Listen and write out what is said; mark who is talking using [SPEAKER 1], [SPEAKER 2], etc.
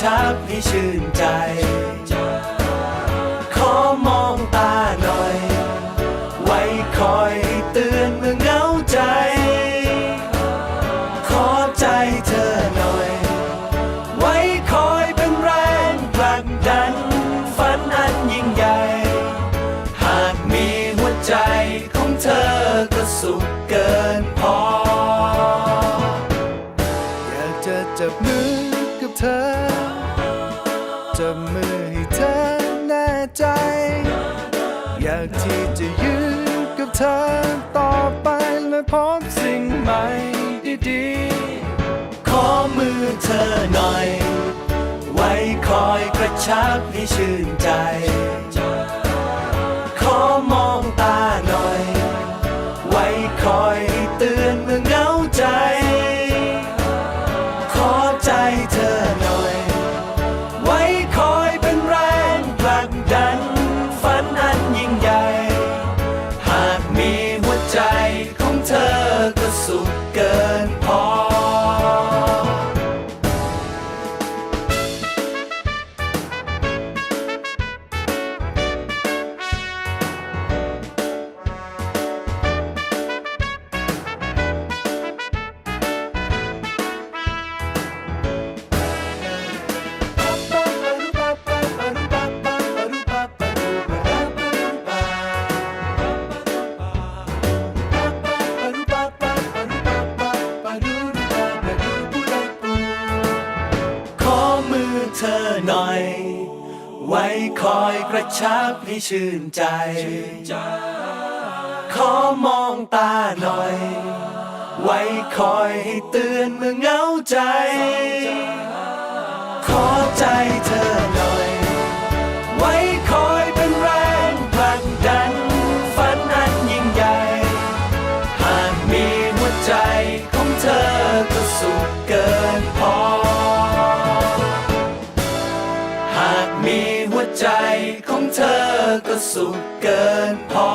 [SPEAKER 1] ชับให้ชื่นใจ ขอมองตาหน่อย ไว้คอยเตือนเมื่อเหงาใจ ขอใจเธอหน่อย ไว้คอยเป็นแรงผลักดัน ฝันอันยิ่งใหญ่ หากมีหัวใจของเธอก็สุขเกินพอ
[SPEAKER 2] อยากจะจับมือ ใจ อยากที่จะยืนกับเธอต่อไปและพบสิ่งใหม่ดีๆ
[SPEAKER 1] ขอมือเธอหน่อย ไว้คอยกระชับให้ชื่นใจ ขอมองตาหน่อย ไว้คอย เธอหน่อย ไว้คอยกระชับให้ชื่นใจ ขอมองตาหน่อย ไว้คอยให้เตือนเมื่อเหงาใจ ขอใจเธอหน่อยากมีหัวใจของเธอก็สุขเกินพอ